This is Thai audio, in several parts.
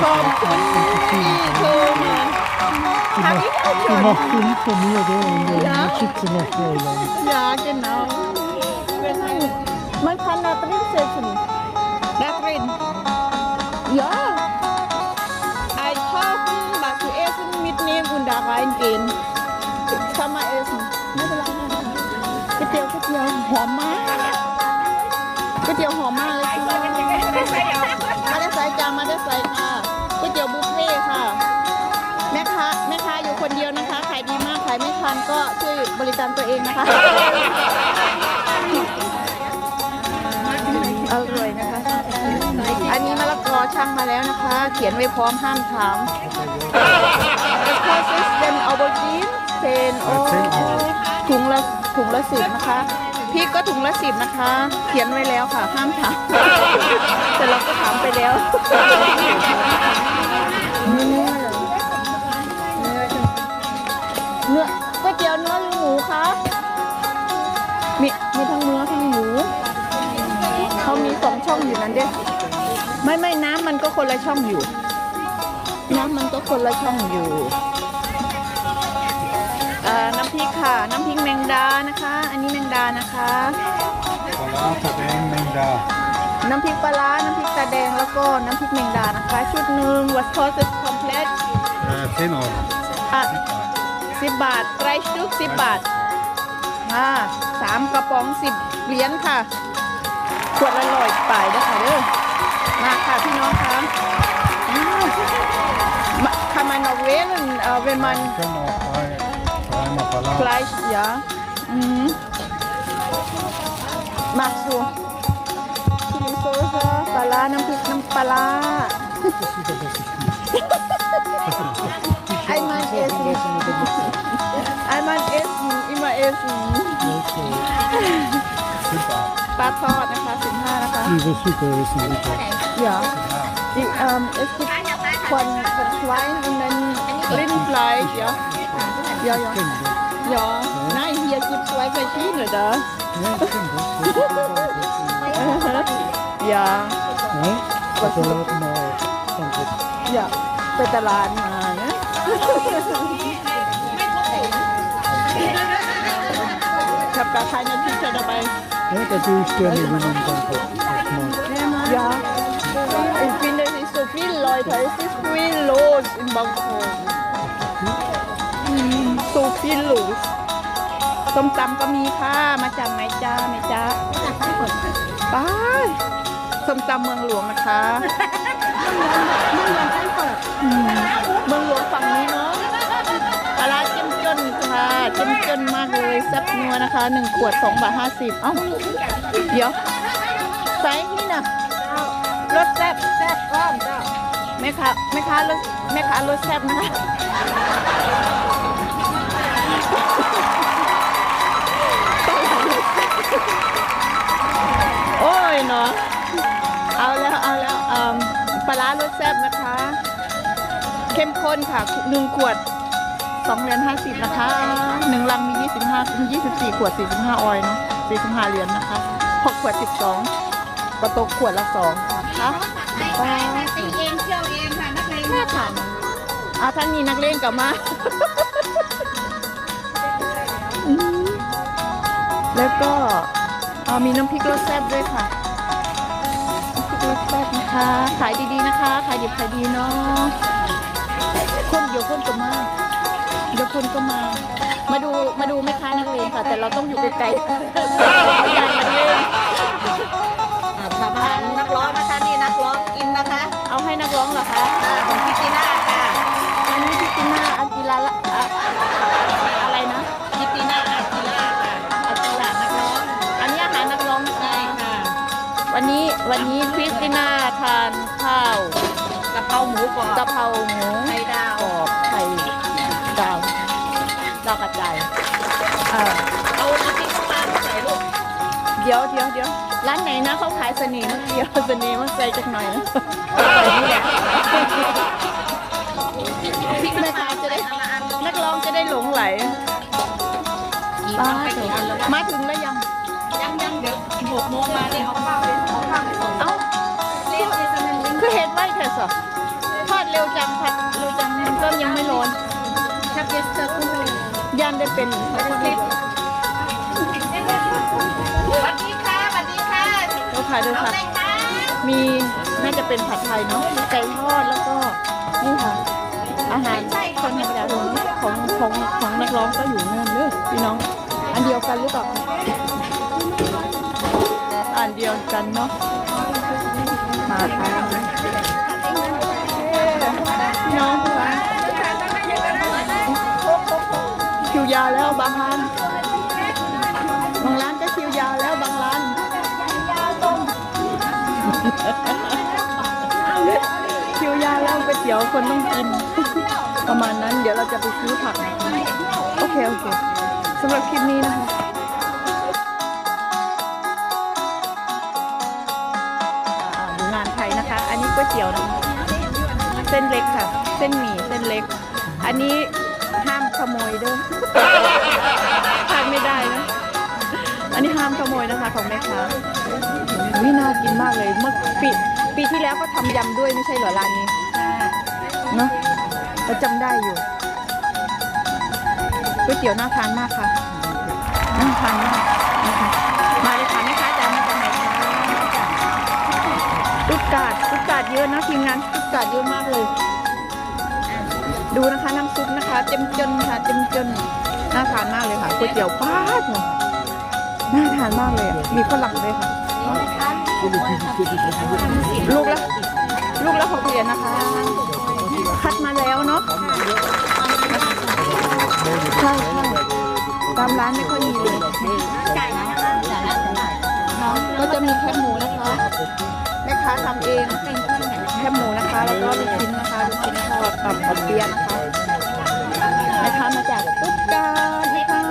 ขอบคุณที่โทรมา Die Hab ich auch macht, die schon. macht Film von mir, da, und dann Ja. schickt sie nach Neuland. Ja, genau. Man kann da drin sitzen. Da drin. Ja. Einkaufen, was zu essen mitnehmen und da reingehen. Kann man essen. ไม่เป็นไรค่ะก๋วยเตี๋ยวก๋วยเตี๋ยวหอมมากก๋วยเตี๋ยวหอมมากเลยค่ะ บริการตัวเองนะคะ อร่อยนะคะ อันนี้มะละกอช่างมาแล้วนะคะ เขียนไว้พร้อมห้ามถาม Because it's then aubergine เซนโอถุงละถุงละสิบนะคะพริกก็ถุงละสิบนะคะ เขียนไว้แล้วค่ะห้ามถาม แต่เราก็ถามไปแล้ว องช่องอยู่นั่นเด้ไม่ไม่น้ำมันก็คนละช่องอยู่ น้ำมันก็คนละช่องอยู่เอ่อน้ำพริกค่ะ น้ำพริกแมงดานะคะ อันนี้แมงดานะคะ Voilà, dat is een ding daar. น้ำพริกปลาร้าน้ำพริกตาแดงแล้วก็น้ำพริกแมงดานะคะ ชุดหนึ่ง what cost is complete Uh, 10 euro. อะสิบบาทไรชุกสิบบาทอ่าสามกระป๋องสิบเหรียญค่ะ ขวดละร้อยป่ายนะคะเด้อมาค่ะพี่น้องคะอ้าวมาคามานอเวลเอ่อเวนมัน Ik kan nog vrij, vrij maar ฟ verlaten. ลายยาอืมมาสูชิลิโซซาปลาร้าน้ำพริกน้ำปลาร้าไอ้มันเอสไอ้มันเอสอีมาเอส Super. ปลาทอดนะคะสิบห้านะคะ Diese super is een super. อย่าอีกเอ่อเอสกิควันควันควาย und dann Rindfleisch ja ja ja ja nein hier gibt's zwei verschiedene da Nee, ik vind het. Dat is wel goed. ja Nee? Dat is wel maar. Dank je. อย่าไปตลาดมานะขับกับ ใครนะที่จะไป Nee, dat doe ik gerne in een dank je. Dat mag. Ja. Ich finde, es ist so viel Leute. Es ist viel los in Bangkok. Mm, So viel los. ส้มตำก็มีค่ะ มาจากไหนจ้าไหนจ้าป้ายส้มตำเมืองหลวงนะคะอืมเมืองหลวงฝั่งนี้เนาะปลาร้าเจ้มจน เจ้มจนมากเลยแซ่บนัวนะคะหนึ่งขวดสองบาทห้าสิบเอ้าเดี๋ยวไซส์นี่นะรสแซ่บแซ่บก้อนเจ้าแม่ค้าแม่ค้ารสแม่ค้ารสแซ่บนะคะโอ้ยเนาะเอาแล้วเอาแล้วเอิ่มปลาร้ารสแซ่บนะคะ เข้มข้นค่ะหนึ่งขวด สองเหรียญห้าสิบนะคะหนึ่งลังมียี่สิบห้ายี่สิบสี่ขวดสี่สิบห้าออยล์เนาะสี่สิบห้าเหรียญนะคะหกขวดสิบสองกระตกขวดละสองนะคะว้าวตีเองเที่ยวเองค่ะนักเลงน่าทานเอาท่านนี้นักเล่นกลับมาอืมแล้วก็เอามีน้ำพริกรสแซ่บด้วยค่ะน้ำพริกรสแซ่บนะคะ ขายดีๆนะคะ ขายดิบขายดีเนาะคนเดี๋ยวคนก็มา เดี๋ยวคนก็มา มาดูมาดูแม่ค้านักเลงค่ะ แต่เราต้องอยู่ไกลๆใหญ่นักเลงทำอาหารนักร้องนะคะนี่นักร้องกินนะคะเอาให้นักร้องเหรอคะอ่าของพิติน่าค่ะอันนี้พิตินาอากิระละอะอะไรนะพิติน่าอากิล่าค่ะอากิระนักร้องอันนี้อาหารนักร้องนะคะใช่ค่ะวันนี้วันนี้คริสติน่าทานข้าวกะเพราหมูกรอบกะเพราหมูไข่ดาว กรอบไข่ ดาวดาวกระจายเออเอาน้ำพริกเข้ามาใส่ลูกเดี๋ยวเดี๋ยวเดี๋ยวร้านไหนนะเขาขายเสน่ห์มันเดียวเสน่ห์มันใส่จักหน่อยนะนี่แหละพริกแม่แม่ค้าค้าจะจะได้ได้อันละอันนักร้องจะได้หลงไหลป้าไปกี่อันแล้วมาถึงแล้วยังยังยังเดี๋ยวหกโมงมาเนี่ยเอาข้าวไปเอาข้าวไปส่งเอ้าคือคือเห็นไว้แค่สอทอดเร็วจังผัดเร็วจังมันก็ยังไม่ร้อน ชักเยสเตอร์คุณยันได้เป็นสวัสดีค่ะสวัสดีค่ะเดี๋ยวค่ะดี๋ยค่ะ มีน่าจะเป็นผัดไทยเนาะมีไก่ทอดแล้วก็นี่ค่ะ อาหารคนธรรมดาของของของของนักร้องก็อยู่นั่นเลยพี่น้อง อันเดียวกันหรือเปล่าอันเดียวกันเนาะมาทานพี่น้อง ยาวแล้วบางร้านบางร้านก็คิวยาวแล้วบางร้านคิวยาวแล้วก๋วยเตี๋ยวคนต้องกิน ประมาณนั้นเดี๋ยวเราจะไปซื้อผักโอเคโอเคสำหรับคลิปนี้นะคะอ่าดูงานไทยนะคะ อันนี้ก๋วยเตี๋ยวนะคะเส้นเล็กค่ะ เส้นหมี่เส้นเล็ก อันนี้ โมยเด้อทานไม่ได้นะ อันนี้ห้ามขโมยนะคะของแม่ค้าวิน่ากินมากเลย เมื่อปีปีที่แล้วก็ทำยำด้วยไม่ใช่เหรอร้านนี้เนอะเราจำได้อยู่ก๋วยเตี๋ยวน่าทานมากค่ะน่าทานมากนะคะมาเลยค่ะแม่ค้าจ๋ามาจากไหนคะตุ๊กกาดตุ๊กกาดเยอะนะทีมงานตุ๊กกาดเยอะมากเลย ดูนะคะน้ำซุปนะคะเต็มจนค่ะเต็มจนน่าทานมากเลยค่ะก๋วยเตี๋ยวป้าดเนี่ยน่าทานมากเลยอะมีฝรั่งด้วยค่ะ ลูกละลูกละหกเหรียญนะคะ คัดมาแล้วเนาะใช่ใช่ตามร้านไม่ค่อยมีเลยจ่ายแล้วนะคะจ่ายแล้วจ่ายแล้วเนาะก็จะมีแคบหมูนะคะแม่ค้าทำเองแคบหมูนะคะ แล้วก็ลูกชิ้นนะคะลูกชิ้น อดกับขอบเปียะนะคะแม่ค้ามาจากตุ๊กกานะคะ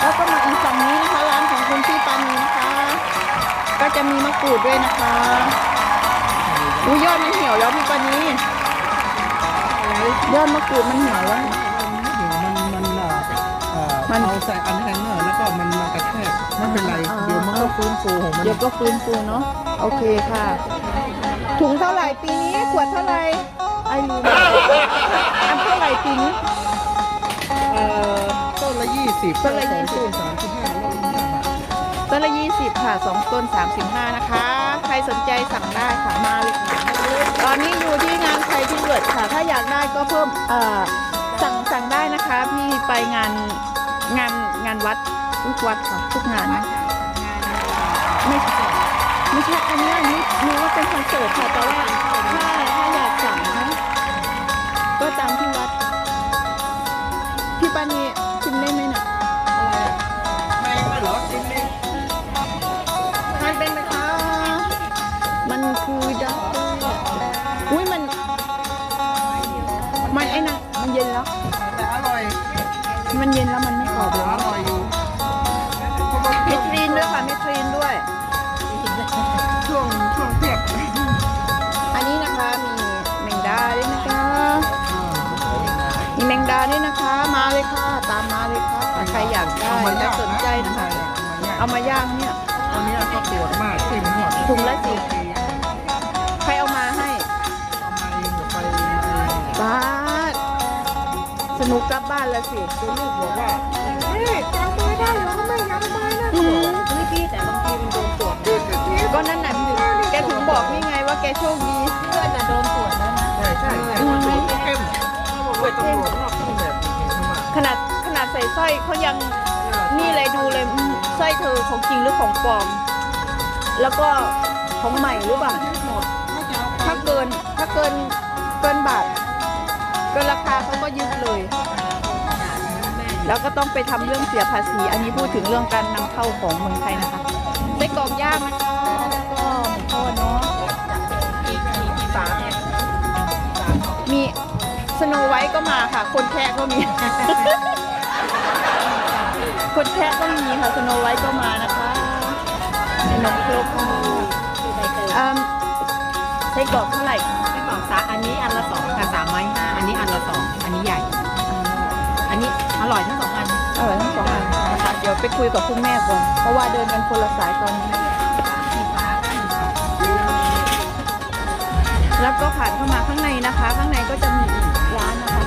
แล้วก็มาอีกฝั่งนี้นะคะร้านของคุณพี่ปานีนะคะ ก็จะมีมะกรูดด้วยนะคะอุ้ยยอดมันเหี่ยวแล้วพี่ปานียอดมะกรูดมันเหี่ยวแล้วมันมันอะเอ่อมันเอาใส่อันแฮนเนอร์แล้วก็มันมากระแทกไม่เป็นไรอ่าเดี๋ยวมันก็ฟื้นฟูของมันเดี๋ยวก็ฟื้นฟูเนาะโอเคค่ะ ถุงเท่าไหร่ปีนี้ขวดเท่าไหร่ ไอรูนอันเท่าไหร่ปีนี้ เอ่อต้นละยี่สิบต้นละสอง20ต้นสามสิบห้าแล้วมันห้าบาทต้นละ 20 ค่ะ 2 ต้น 35 นะคะ ใครสนใจสั่งได้ค่ะ มาเลยค่ะตอนนี้อยู่ที่งานไทยที่เกิดค่ะ ถ้าอยากได้ก็เพิ่มเอ่อสั่งสั่งได้นะคะ พี่ไปงานงานงานวัดทุกวัดค่ะ ทุกงานนะไม่ใช่ไม่ใช่ อันนี้อันนี้นึกว่าเป็นคอนเสิร์ตค่ะแต่ว่าถ้าถ้า มันไอ้นั่นมันเย็นแล้ว แต่อร่อยมันเย็นแล้วมันไม่กรอบแล้วอร่อยอยู่เมทรีนด้วยค่ะเมทรีนด้วย ช่วงช่วงเที่ยงอันนี้นะคะมีแมงดาด้วยนะคะ มีแมงดาด้วยนะคะ มาเลยค่ะ ตามมาเลยค่ะใครอยากได้ใครสนใจนะคะ เอามาย่างเนี่ย ตอนนี้ก็ปวดมากที่มันหดถุงละสิใค สนุกกลับบ้านแล้วสิตัวลูกบอกว่าเฮ้ยจำไม่ได้เหรอไม่จำไม่นะอืมนี่พี่แต่บางทีมันโดนตรวจพี่กะทิก็นั่นน่ะแกถึงบอกนี่ไงว่าแกโชคดีเพื่อนน่ะโดนตรวจแล้วนะใช่ใช่ใช่มันดูเข้มเว้ยตำรวจนอกเครื่องแบบนี้ใช่ไหมขนาดขนาดใส่สร้อยเขายังนี่เลยดูเลยอืมสร้อยเธอของจริงหรือของปลอม แล้วก็ของใหม่หรือเปล่าถ้าเกินถ้าเกินเกินบาทเกินราคาเขาก็ยึดเลย แล้วก็ต้องไปทำเรื่องเสียภาษี อันนี้พูดถึงเรื่องการนำเข้าของเมืองไทยนะคะไส้กรอกย่างนะคะแล้วก็หมูทอดเนาะอีกสาเนี่ยมีสโนไวท์ก็มาค่ะ คนแคะก็มี คนแคะก็มีค่ะสโนไวท์ก็มานะคะนกครก ไส้กรอกเท่าไหร่คะไม่บอกสาอันนี้อันละสองค่ะสามไม้ห้าอันนี้อันละสองอันนี้ใหญ่ อันนี้อร่อยทั้งสองอันอร่อยทั้งสองอันนะคะเดี๋ยวไปคุยกับคุณแม่ก่อนเพราะว่าเดินกันคนละสายตอนนี้สีฟ้าแล้วก็ผ่านเข้ามาข้างในนะคะ ข้างในก็จะมีอีกร้านนะคะ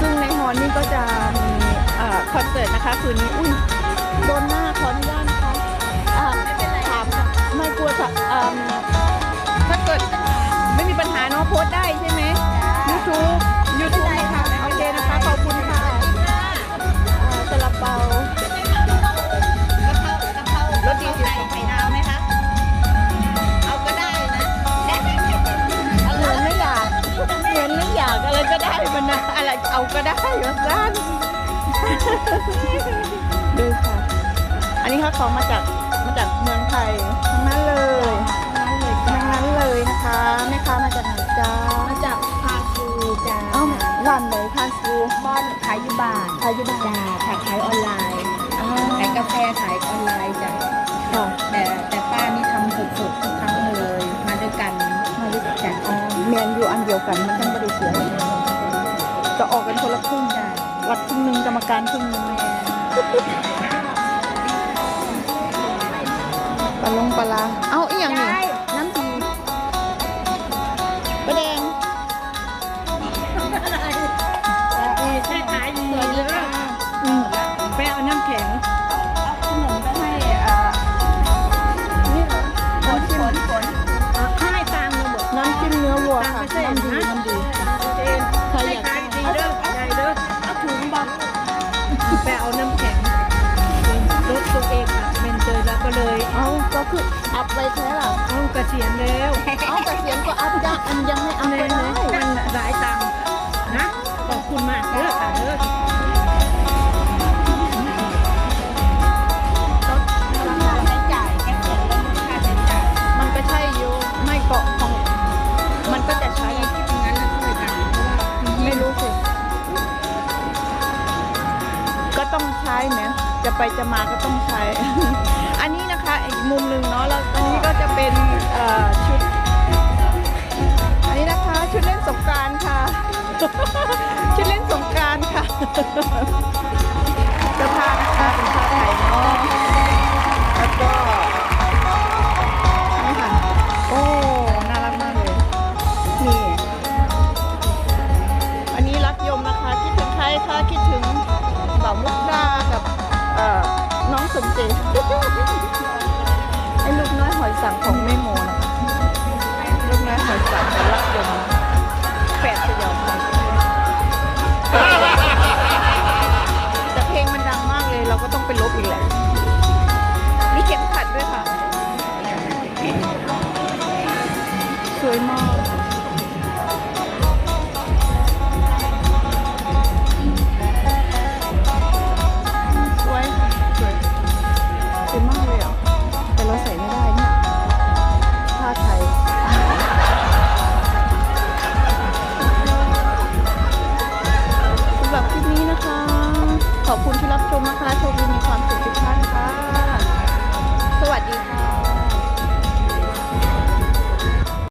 ซึ่งในฮอลล์นี่ก็จะมีเอ่อคอนเสิร์ตนะคะคืนนี้อุ้ยโดนหน้าขออนุญาตนะคะอ่าถามค่ะไม่กลัวจะอ่าถ้าเกิ ด ไม่มีปัญหาเนาะโพสต์ได้ใช่ไหม YouTube YouTube นะคะโอเคนะคะ ขอบคุณค่ะอ่าซาลาเปารถดีใส่ไข่ดาวไหมคะเอาก็ได้นะเหมือนไม่อยากเหมือนไม่อยากอะไรก็ได้มันนะอะไรเอาก็ได้ว่าสั้นดูค่ะ อันนี้เขาของมาจากมาจากเมืองไทยทั้งนั้นเลยทั้ง นั้นเลยนะคะแม่ค้ามาจากไหนจ้ามาจากพาคูจ้าเอ้าร้านไหนพาซูบ้านขายอยู่บ้านขายอยู่บ้านจ้าขายขายออนไลน์อ่าขายกาแฟขายออนไลน์จ้ะค่ะแต่แต่ป้านี่ทำสดๆทุกครั้งเลยมาด้วยกันมาด้วยกันจ้ะอ๋อเมียนอยู่อันเดียวกันมันจังบริเสียจะออกกันคนละครึ่งจ้ะวัดครึ่งหนึ่งกรรมการครึ่งหนึ่งปลาลงปลาลาเอ้าอีหยังนี่น้ำ ไปแท้ล่ะเอากระเทียมแล้วเอาแต่เสียงก็อัพยากอันยังไม่อัพเนไปยได้มันหลายตังค์นะขอบคุณมากเด้อค่ะเด้อใช้จ่ายแค่เงินแล้วค่าใช้จ่ายมันก็ใช่อยู่ไม่เกาะของ มันก็จะใช้ที่เป็นงั้นนะช่วยกันเพราะว่าไม่รู้สิก็ต้องใช้ไหมจะไปจะมาก็ต้องใช้ มุมหนึ่งเนาะแล้วตรงนี้ก็จะเป็นชุด อันนี้นะคะชุดเล่นสงการค่ะ ชุดเล่นสงการค่ะเสื้อผ้านะคะเป็นผ้าไทยเนาะแล้วก็นี่ค่ะโอ้น่ารักมากเลยนี่อันนี้รักยมนะคะคิดถึงใครคะคิดถึงบ่าวมุกดากับน้องสมเจตไอ้ลูกน้อยหอยสังของแม่โมนะคะลูกน้อยหอยสังของรักยมแฝดสยองค่ะแต่เพลงมันดังมากเลยเราก็ต้องไปลบอีกแหละมีเข็มขัดด้วยค่ะ สวยมาก